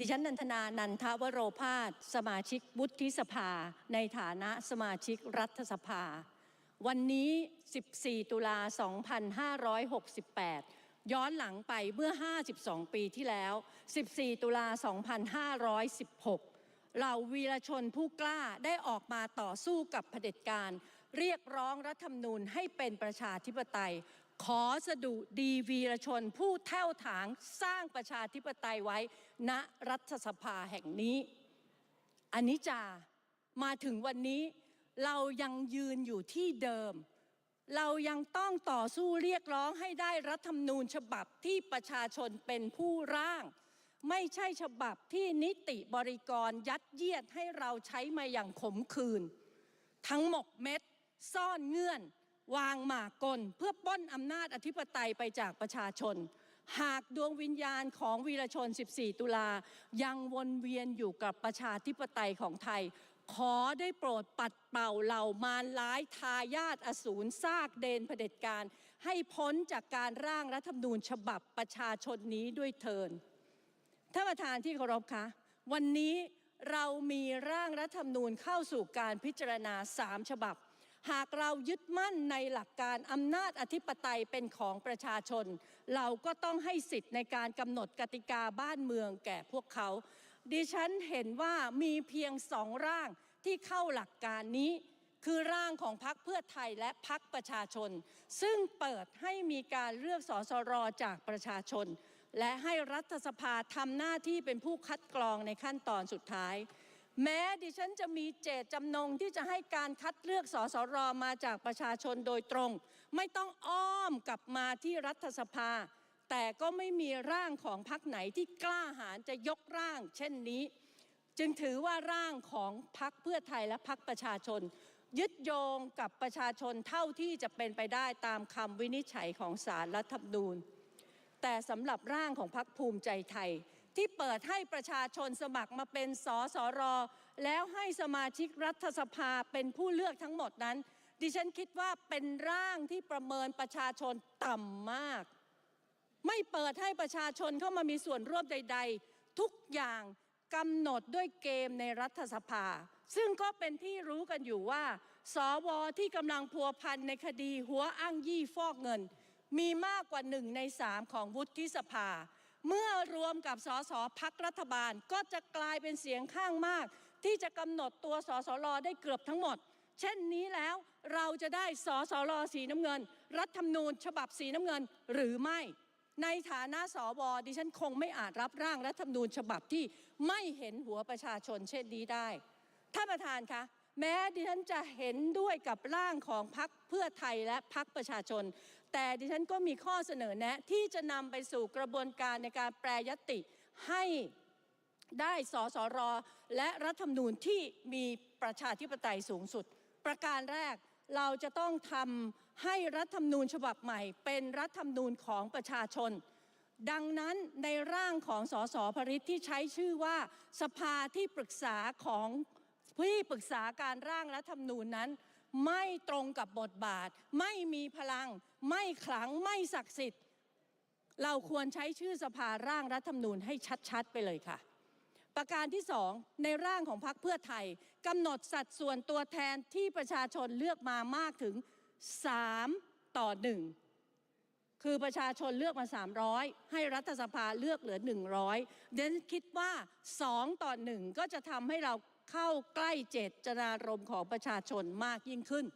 ดิฉันนันทนานันทวโรพาสสมาชิกวุฒิสภา ในฐานะสมาชิกรัฐสภา วันนี้ 14 ตุลา 2568 ย้อนหลังไปเมื่อ 52 ปีที่แล้ว 14 ตุลา 2516 เราวีรชนผู้กล้าได้ออกมาต่อสู้กับเผด็จการ เรียกร้องรัฐธรรมนูญให้เป็นประชาธิปไตย ขอสดุดีวีรชนผู้แท่วถางสร้างประชาธิปไตยไว้ ณรัฐสภาแห่งนี้อันนี้จามาถึงวันนี้เรายังยืนอยู่ที่เดิม เรายังต้องต่อสู้เรียกร้องให้ได้รัฐธรรมนูญฉบับที่ประชาชนเป็นผู้ร่าง ไม่ใช่ฉบับที่นิติบริกรยัดเยียดให้เราใช้มาอย่างขมขื่นทั้งหมกเม็ด ซ่อนเงื่อน วางหมากกลเพื่อป้นอำนาจอธิปไตยไปจากประชาชน หากดวงวิญญาณของวีรชน 14 ตุลา ยังวนเวียนอยู่กับประชาธิปไตยของไทย ขอได้โปรดปัดเป่าเหล่ามารร้ายทายาทอสูรซากเดนเผด็จการ ให้พ้นจากการร่างรัฐธรรมนูญฉบับประชาชนนี้ด้วยเทินท่านประธานที่เคารพคะ วันนี้เรามีร่างรัฐธรรมนูญเข้าสู่การพิจารณาสามฉบับ หากเรายึดมั่นในหลักการอำนาจอธิปไตยเป็นของประชาชน เราก็ต้องให้สิทธิ์ในการกำหนดกติกาบ้านเมืองแก่พวกเขา ดิฉันเห็นว่ามีเพียงสองร่างที่เข้าหลักการนี้คือร่างของพรรคเพื่อไทยและพรรคประชาชน ซึ่งเปิดให้มีการเลือกสสรจากประชาชน และให้รัฐสภาทำหน้าที่เป็นผู้คัดกรองในขั้นตอนสุดท้าย แม้ดิฉันจะมีเจตจำนงที่จะให้การคัดเลือกสสรมาจากประชาชนโดยตรง ไม่ต้องอ้อมกลับมาที่รัฐสภา แต่ก็ไม่มีร่างของพรรคไหนที่กล้าหาญจะยกร่าง เช่นนี้ จึงถือว่าร่างของพรรคเพื่อไทยและพรรคประชาชน ยึดโยงกับประชาชนเท่าที่จะเป็นไปได้ตามคำวินิจฉัยของศาลรัฐธรรมนูญแต่สำหรับร่างของพรรคภูมิใจไทย ที่เปิดให้ประชาชนสมัครมาเป็นสสร แล้วให้สมาชิกรัฐสภาเป็นผู้เลือกทั้งหมดนั้น ดิฉันคิดว่าเป็นร่างที่ประเมินประชาชนต่ำมาก ไม่เปิดให้ประชาชนเข้ามามีส่วนร่วมใด ๆ ทุกอย่างกำหนดด้วยเกมในรัฐสภา ซึ่งก็เป็นที่รู้กันอยู่ว่า สวที่กำลังพัวพันในคดีหัวอ้างยี่ฟอกเงิน มีมากกว่าหนึ่งในสามของวุฒิสภา เมื่อรวมกับสสพักรัฐบาลก็จะกลายเป็นเสียงข้างมาก ที่จะกำหนดตัวสสรได้เกือบทั้งหมด เช่นนี้แล้วเราจะได้สสรสีน้ำเงิน รัฐธรรมนูญ ฉบับสีน้ำเงินหรือไม่ ในฐานะสวดิฉันคงไม่อาจรับร่างรัฐธรรมนูญฉบับที่ไม่เห็นหัวประชาชนเช่นนี้ได้ท่านประธานคะ แม้ดิฉันจะเห็นด้วยกับร่างของพรรคเพื่อไทยและพรรคประชาชน แต่ดิฉันก็มีข้อเสนอแนะที่จะนำไปสู่กระบวนการในการแปรยติให้ได้สสร และรัฐธรรมนูญที่มีประชาธิปไตยสูงสุด ประการแรกเราจะต้องทำให้รัฐธรรมนูญฉบับใหม่ เป็นรัฐธรรมนูญของประชาชน ดังนั้นในร่างของสสพริตที่ใช้ชื่อว่าสภาที่ปรึกษาของ ที่ปรึกษาการร่างรัฐธรรมนูญนั้น ไม่ตรงกับบทบาท ไม่มีพลัง ไม่ขลังไม่ศักดิ์สิทธิ์ เราควรใช้ชื่อสภาร่างรัฐธรรมนูญให้ชัดๆ ไปเลยค่ะ ประการที่สองในร่างของพรรคเพื่อไทยกำหนดสัดส่วนตัวแทนที่ประชาชนเลือกมามากถึง 3 ต่อ 1คือประชาชนเลือกมา 300 ให้รัฐสภาเลือกเหลือ 100เดนคิดว่า 2 ต่อ 1 ก็จะทำให้เรา เข้าใกล้เจตนารมณ์ของประชาชนมากยิ่งขึ้น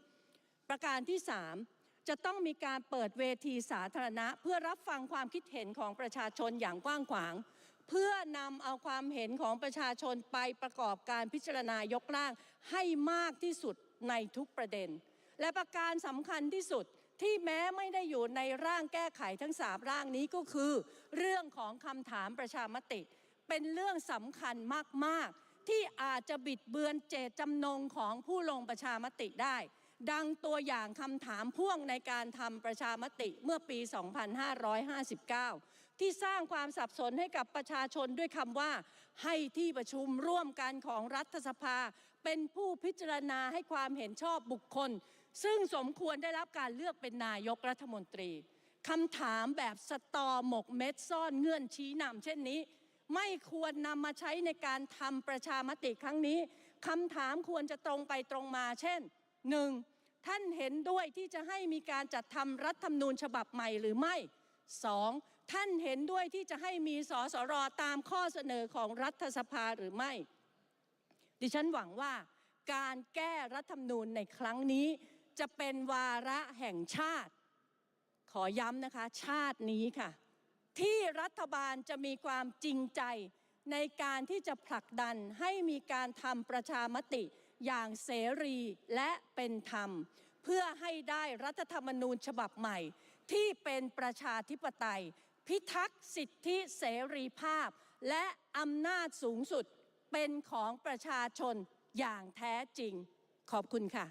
ประการที่ 3 จะต้องมีการเปิดเวทีสาธารณะ เพื่อรับฟังความคิดเห็นของประชาชนอย่างกว้างขวาง เพื่อนำเอาความเห็นของประชาชนไปประกอบการพิจารณายกร่างให้มากที่สุดในทุกประเด็น และประการสำคัญที่สุดที่แม้ไม่ได้อยู่ในร่างแก้ไขทั้งสามร่างนี้ก็คือ เรื่องของคำถามประชามติ เป็นเรื่องสำคัญมาก ๆ ที่อาจจะบิดเบือนเจตจำนงของผู้ลงประชามติได้ ดังตัวอย่างคำถามพ่วงในการทำประชามติเมื่อปี 2559 ที่สร้างความสับสนให้กับประชาชนด้วยคำว่า ให้ที่ประชุมร่วมกันของรัฐสภา เป็นผู้พิจารณาให้ความเห็นชอบบุคคล ซึ่งสมควรได้รับการเลือกเป็นนายกรัฐมนตรีคำถามแบบสตอหมกเม็ดซ่อนเงื่อนชี้นำเช่นนี้ ไม่ควรนำมาใช้ในการทำประชามติครั้งนี้คำถามควรจะตรงไปตรงมา เช่น 1. ท่านเห็นด้วยที่จะให้มีการจัดทำรัฐธรรมนูญฉบับใหม่หรือไม่ 2. ท่านเห็นด้วยที่จะให้มีสสรตามข้อเสนอของรัฐสภาหรือไม่ ดิฉันหวังว่าการแก้รัฐธรรมนูญในครั้งนี้ จะเป็นวาระแห่งชาติ ขอย้ำนะคะ ชาตินี้ค่ะ ที่รัฐบาลจะมีความจริงใจในการที่จะผลักดันให้มีการทำประชามติอย่างเสรีและเป็นธรรม เพื่อให้ได้รัฐธรรมนูญฉบับใหม่ ที่เป็นประชาธิปไตย พิทักษ์สิทธิเสรีภาพ และอำนาจสูงสุดเป็นของประชาชนอย่างแท้จริง ขอบคุณค่ะ